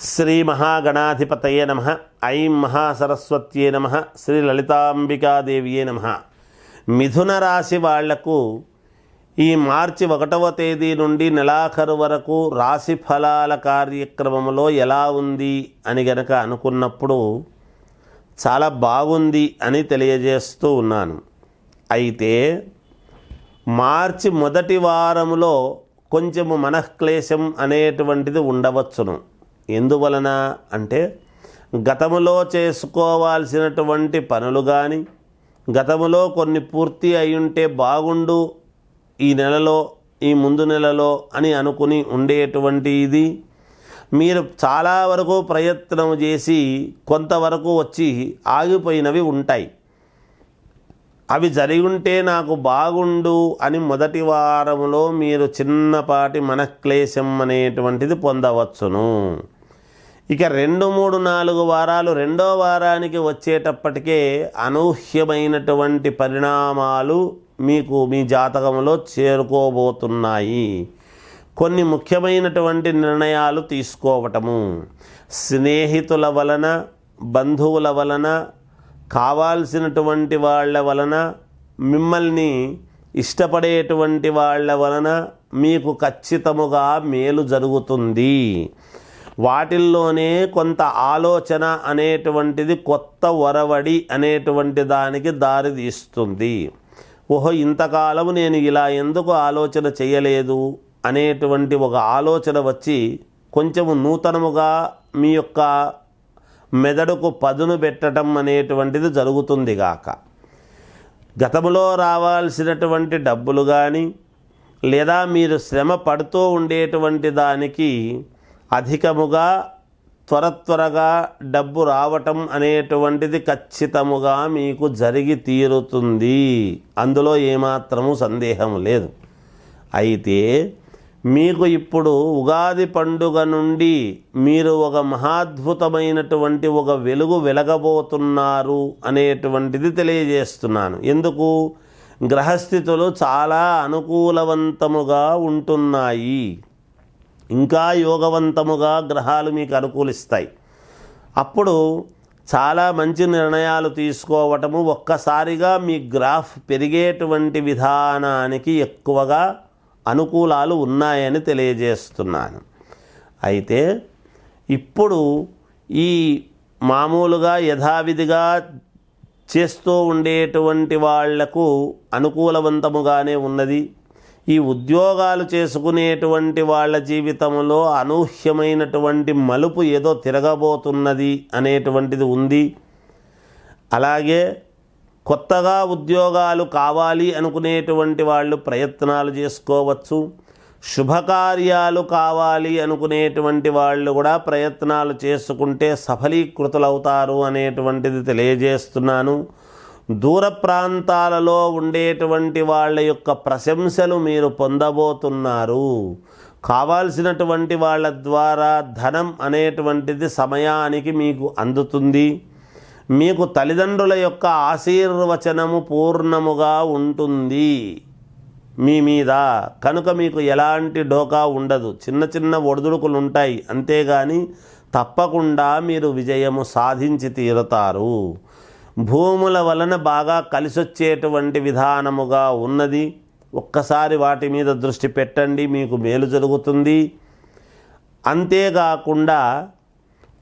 శ్రీ మహాగణాధిపతయే నమ. ఐం మహాసరస్వత్యే నమ. శ్రీ లలితాంబికాదేవియే నమ. మిథున రాశి వాళ్ళకు ఈ మార్చి ఒకటవ తేదీ నుండి నెలాఖరు వరకు రాశి ఫలాల కార్యక్రమంలో ఎలా ఉంది అని గనక అనుకున్నప్పుడు చాలా బాగుంది అని తెలియజేస్తూ ఉన్నాను. అయితే మార్చి మొదటి వారంలో కొంచెము మనఃక్లేశం అనేటువంటిది ఉండవచ్చును. ఎందువలన అంటే గతములో చేసుకోవాల్సినటువంటి పనులు కానీ గతములో కొన్ని పూర్తి అయ్యుంటే బాగుండు ఈ నెలలో ఈ ముందు నెలలో అని అనుకుని ఉండేటువంటి ఇది. మీరు చాలా వరకు ప్రయత్నం చేసి కొంతవరకు వచ్చి ఆగిపోయినవి ఉంటాయి. అవి జరిగి ఉంటే నాకు బాగుండు అని మొదటి వారంలో మీరు చిన్నపాటి మనక్లేశం అనేటువంటిది పొందవచ్చును. ఇక రెండు మూడు నాలుగు వారాలు రెండో వారానికి వచ్చేటప్పటికే అనూహ్యమైనటువంటి పరిణామాలు మీకు మీ జాతకంలో చేరుకోబోతున్నాయి. కొన్ని ముఖ్యమైనటువంటి నిర్ణయాలు తీసుకోవటము. స్నేహితుల వలన బంధువుల వలన కావాల్సినటువంటి వాళ్ళ వలన మిమ్మల్ని ఇష్టపడేటువంటి వాళ్ళ వలన మీకు ఖచ్చితముగా మేలు జరుగుతుంది. వాటిల్లోనే కొంత ఆలోచన అనేటువంటిది కొత్త ఒరవడి అనేటువంటి దానికి దారి తీస్తుంది ఓహో ఇంతకాలం నేను ఇలా ఎందుకు ఆలోచన చేయలేదు అనేటువంటి ఒక ఆలోచన వచ్చి కొంచెము నూతనముగా మీ యొక్క మెదడుకు పదును పెట్టడం అనేటువంటిది జరుగుతుంది గాక. గతంలో రావాల్సినటువంటి డబ్బులు కానీ లేదా మీరు శ్రమ పడుతూ ఉండేటువంటి దానికి అధికముగా త్వర త్వరగా డబ్బు రావటం అనేటువంటిది ఖచ్చితముగా మీకు జరిగి తీరుతుంది. అందులో ఏమాత్రము సందేహం లేదు. అయితే మీకు ఇప్పుడు ఉగాది పండుగ నుండి మీరు ఒక మహాద్భుతమైనటువంటి ఒక వెలుగు వెలగబోతున్నారు అనేటువంటిది తెలియజేస్తున్నాను. ఎందుకు? గ్రహస్థితులు చాలా అనుకూలవంతముగా ఉంటున్నాయి. ఇంకా యోగవంతముగా గ్రహాలు మీకు అనుకూలిస్తాయి. అప్పుడు చాలా మంచి నిర్ణయాలు తీసుకోవటము ఒక్కసారిగా మీ గ్రాఫ్ పెరిగేటువంటి విధానానికి ఎక్కువగా అనుకూలాలు ఉన్నాయని తెలియజేస్తున్నాను. అయితే ఇప్పుడు ఈ మామూలుగా యథావిధిగా చేస్తూ ఉండేటువంటి వాళ్ళకు అనుకూలవంతముగానే ఉన్నది. ఈ ఉద్యోగాలు చేసుకునేటువంటి వాళ్ళ జీవితంలో అనూహ్యమైనటువంటి మలుపు ఏదో తిరగబోతున్నది అనేటువంటిది ఉంది. అలాగే కొత్తగా ఉద్యోగాలు కావాలి అనుకునేటువంటి వాళ్ళు ప్రయత్నాలు చేసుకోవచ్చు. శుభకార్యాలు కావాలి అనుకునేటువంటి వాళ్ళు కూడా ప్రయత్నాలు చేసుకుంటే సఫలీకృతులవుతారు అనేటువంటిది తెలియజేస్తున్నాను. దూర ప్రాంతాలలో ఉండేటువంటి వాళ్ళ యొక్క ప్రశంసలు మీరు పొందబోతున్నారు. కావాల్సినటువంటి వాళ్ళ ద్వారా ధనం అనేటువంటిది సమయానికి మీకు అందుతుంది. మీకు తల్లిదండ్రుల యొక్క ఆశీర్వచనము పూర్ణముగా ఉంటుంది మీ మీద. కనుక మీకు ఎలాంటి డోకా ఉండదు. చిన్న చిన్న ఒడిదుడుకులు ఉంటాయి. అంతేగాని తప్పకుండా మీరు విజయము సాధించి తీరుతారు. భూముల వలన బాగా కలిసొచ్చేటువంటి విధానముగా ఉన్నది. ఒక్కసారి వాటి మీద దృష్టి పెట్టండి మీకు మేలు జరుగుతుంది. అంతేకాకుండా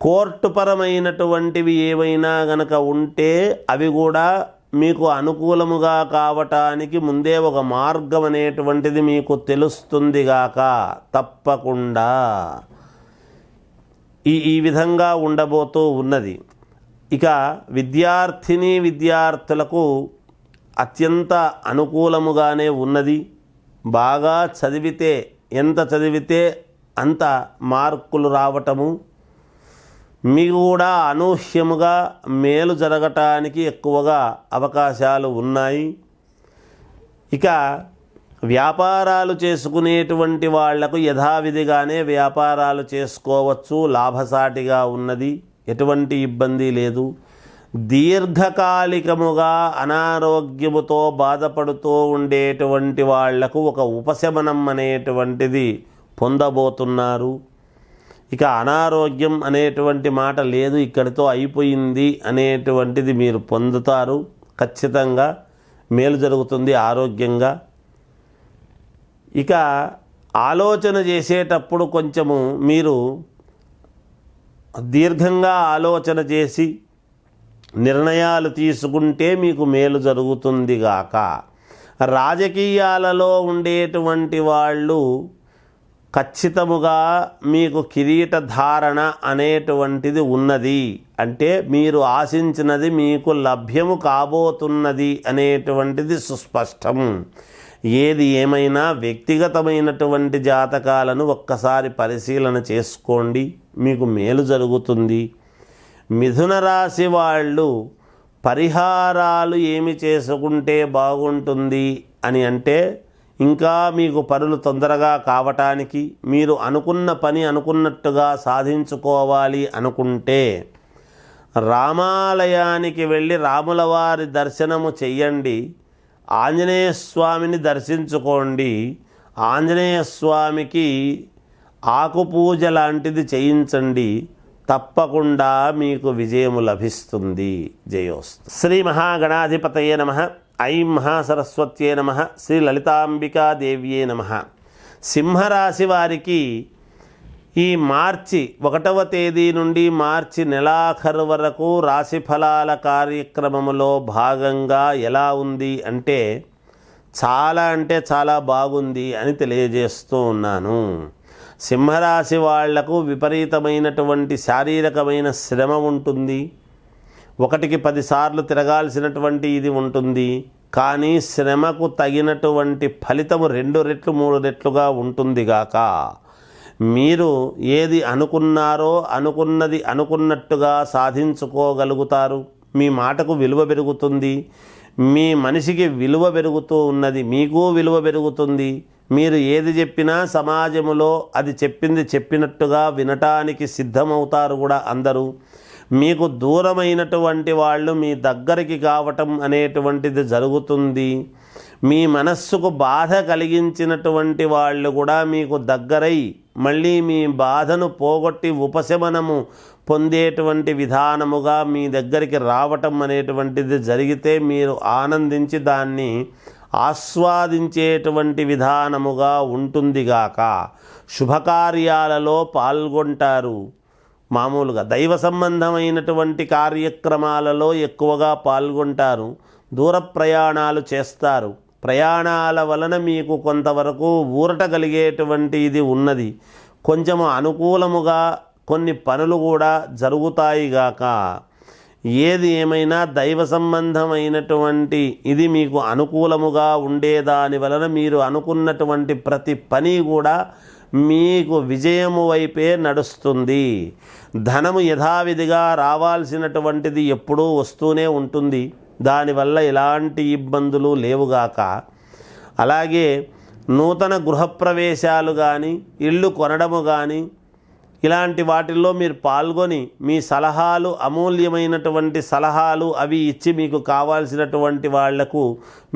కోర్టుపరమైనటువంటివి ఏవైనా గనక ఉంటే అవి కూడా మీకు అనుకూలముగా కావటానికి ముందే ఒక మార్గం అనేటువంటిది మీకు తెలుస్తుందిగాక తప్పకుండా. ఈ ఈ విధంగా ఉండబోతూ ఉన్నది. ఇక విద్యార్థిని విద్యార్థులకు అత్యంత అనుకూలముగానే ఉన్నది. బాగా చదివితే ఎంత చదివితే అంత మార్కులు రావటము. మీకు కూడా అనూహ్యముగా మేలు జరగటానికి ఎక్కువగా అవకాశాలు ఉన్నాయి. ఇక వ్యాపారాలు చేసుకునేటువంటి వాళ్ళకు యథావిధిగానే వ్యాపారాలు చేసుకోవచ్చు. లాభసాటిగా ఉన్నది. ఎటువంటి ఇబ్బంది లేదు. దీర్ఘకాలికముగా అనారోగ్యముతో బాధపడుతూ ఉండేటువంటి వాళ్ళకు ఒక ఉపశమనం అనేటువంటిది పొందబోతున్నారు. ఇక అనారోగ్యం అనేటువంటి మాట లేదు ఇక్కడితో అయిపోయింది అనేటువంటిది మీరు పొందుతారు. ఖచ్చితంగా మేలు జరుగుతుంది ఆరోగ్యంగా. ఇక ఆలోచన చేసేటప్పుడు కొంచెము మీరు దీర్ఘంగా ఆలోచన చేసి నిర్ణయాలు తీసుకుంటే మీకు మేలు జరుగుతుంది గాక. రాజకీయాలలో ఉండేటువంటి వాళ్ళు ఖచ్చితముగా మీకు కిరీట ధారణ అనేటువంటిది ఉన్నది. అంటే మీరు ఆశించినది మీకు లభ్యము కాబోతున్నది అనేటువంటిది సుస్పష్టం. ఏది ఏమైనా వ్యక్తిగతమైనటువంటి జాతకాలను ఒక్కసారి పరిశీలన చేసుకోండి. మీకు మేలు జరుగుతుంది. మిథున రాశి వాళ్ళు పరిహారాలు ఏమి చేసుకుంటే బాగుంటుంది అని అంటే ఇంకా మీకు పనులు తొందరగా కావటానికి మీరు అనుకున్న పని అనుకున్నట్టుగా సాధించుకోవాలి అనుకుంటే రామాలయానికి వెళ్ళి రాముల వారి దర్శనము చెయ్యండి. ఆంజనేయ స్వామిని దర్శించుకోండి. ఆంజనేయ స్వామికి ఆకుపూజ లాంటిది చేయించండి. తప్పకుండా మీకు విజయము లభిస్తుంది. జయోస్తు. శ్రీ మహాగణాధిపతయే నమ. ఐం మహాసరస్వత్యే నమ. శ్రీ లలితాంబికాదేవ్యే నమ. సింహరాశి వారికి ఈ మార్చి ఒకటవ తేదీ నుండి మార్చి నెలాఖరు వరకు రాశి ఫలాల కార్యక్రమములో భాగంగా ఎలా ఉంది అంటే చాలా అంటే చాలా బాగుంది అని తెలియజేస్తూ ఉన్నాను. సింహరాశి వాళ్ళకు విపరీతమైనటువంటి శారీరకమైన శ్రమ ఉంటుంది. ఒకటికి పదిసార్లు తిరగాల్సినటువంటి ఇది ఉంటుంది. కానీ శ్రమకు తగినటువంటి ఫలితము రెండు రెట్లు మూడు రెట్లుగా ఉంటుంది గాక మీరు ఏది అనుకున్నారో అనుకున్నది అనుకున్నట్టుగా సాధించుకోగలుగుతారు. మీ మాటకు విలువ పెరుగుతుంది. మీ మనిషికి విలువ పెరుగుతూ ఉన్నది. మీకు విలువ పెరుగుతుంది. మీరు ఏది చెప్పినా సమాజములో అది చెప్పింది చెప్పినట్టుగా వినటానికి సిద్ధమవుతారు కూడా అందరూ. మీకు దూరమైనటువంటి వాళ్ళు మీ దగ్గరికి కావటం అనేటువంటిది జరుగుతుంది. మీ మనస్సుకు బాధ కలిగించినటువంటి వాళ్ళు కూడా మీకు దగ్గరై మళ్ళీ మీ బాధను పోగొట్టి ఉపశమనము పొందేటువంటి విధానముగా మీ దగ్గరికి రావటం అనేటువంటిది జరిగితే మీరు ఆనందించి దాన్ని ఆస్వాదించేటువంటి విధానముగా ఉంటుందిగాక శుభకార్యాలలో పాల్గొంటారు. మామూలుగా దైవ సంబంధమైనటువంటి కార్యక్రమాలలో ఎక్కువగా పాల్గొంటారు. దూర ప్రయాణాలు చేస్తారు. ప్రయాణాల వలన మీకు కొంతవరకు ఊరట కలిగేటువంటి ఇది ఉన్నది. కొంచెం అనుకూలముగా కొన్ని పనులు కూడా జరుగుతాయి గాక. ఏది ఏమైనా దైవ సంబంధమైనటువంటి ఇది మీకు అనుకూలముగా ఉండేదాని వలన మీరు అనుకున్నటువంటి ప్రతి పని కూడా మీకు విజయము వైపే నడుస్తుంది. ధనము యథావిధిగా రావాల్సినటువంటిది ఎప్పుడూ వస్తూనే ఉంటుంది. దానివల్ల ఎలాంటి ఇబ్బందులు లేవుగాక. అలాగే నూతన గృహప్రవేశాలు కానీ ఇళ్ళు కొనడము కానీ ఇలాంటి వాటిల్లో మీరు పాల్గొని మీ సలహాలు అమూల్యమైనటువంటి సలహాలు అవి ఇచ్చి మీకు కావాల్సినటువంటి వాళ్ళకు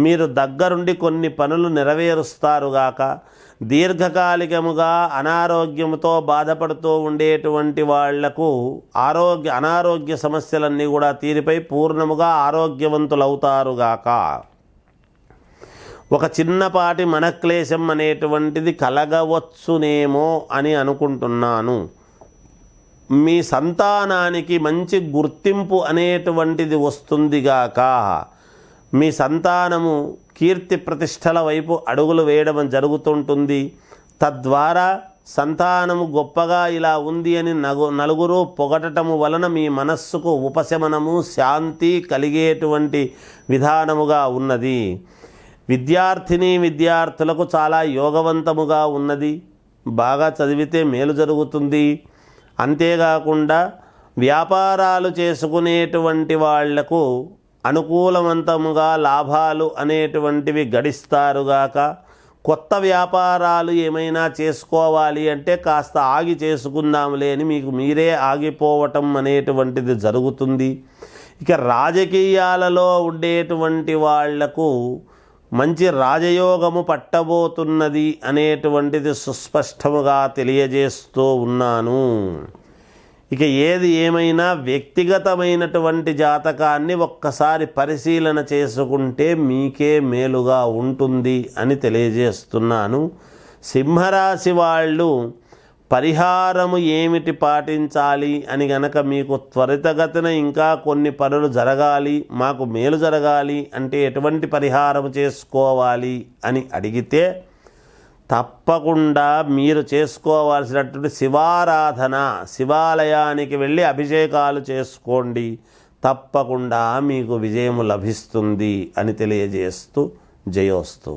మీరు దగ్గరుండి కొన్ని పనులు నెరవేరుస్తారుగాక దీర్ఘకాలికముగా అనారోగ్యముతో బాధపడుతూ ఉండేటువంటి వాళ్ళకు ఆరోగ్య అనారోగ్య సమస్యలన్నీ కూడా తీరిపై పూర్ణముగా ఆరోగ్యవంతులవుతారుగాక ఒక చిన్నపాటి మనక్లేశం అనేటువంటిది కలగవచ్చునేమో అని అనుకుంటున్నాను. మీ సంతానానికి మంచి గుర్తింపు అనేటువంటిది వస్తుందిగాక. మీ సంతానము కీర్తి ప్రతిష్టల వైపు అడుగులు వేయడం జరుగుతుంటుంది. తద్వారా సంతానము గొప్పగా ఇలా ఉంది అని నగు నలుగురు పొగటము వలన మీ మనస్సుకు ఉపశమనము శాంతి కలిగేటువంటి విధానముగా ఉన్నది. విద్యార్థిని విద్యార్థులకు చాలా యోగవంతముగా ఉన్నది. బాగా చదివితే మేలు జరుగుతుంది. అంతేకాకుండా వ్యాపారాలు చేసుకునేటువంటి వాళ్ళకు అనుకూలవంతముగా లాభాలు అనేటువంటివి గడిస్తారుగాక కొత్త వ్యాపారాలు ఏమైనా చేసుకోవాలి అంటే కాస్త ఆగి చేసుకుందాంలే అని మీకు మీరే ఆగిపోవటం అనేటువంటిది జరుగుతుంది. ఇక రాజకీయాలలో ఉండేటువంటి వాళ్ళకు మంచి రాజయోగము పట్టబోతున్నది అనేటువంటిది సుస్పష్టముగా తెలియజేస్తూ ఉన్నాను. ఇక ఏది ఏమైనా వ్యక్తిగతమైనటువంటి జాతకాన్ని ఒక్కసారి పరిశీలన చేసుకుంటే మీకే మేలుగా ఉంటుంది అని తెలియజేస్తున్నాను. సింహరాశి వాళ్ళు పరిహారము ఏమిటి పాటించాలి అని గనక మీకు త్వరితగతిన ఇంకా కొన్ని పనులు జరగాలి మాకు మేలు జరగాలి అంటే ఎటువంటి పరిహారం చేసుకోవాలి అని అడిగితే తప్పకుండా మీరు చేసుకోవాల్సినటువంటి శివారాధన శివాలయానికి వెళ్ళి అభిషేకాలు చేసుకోండి. తప్పకుండా మీకు విజయము లభిస్తుంది అని తెలియజేస్తూ జయోస్తు.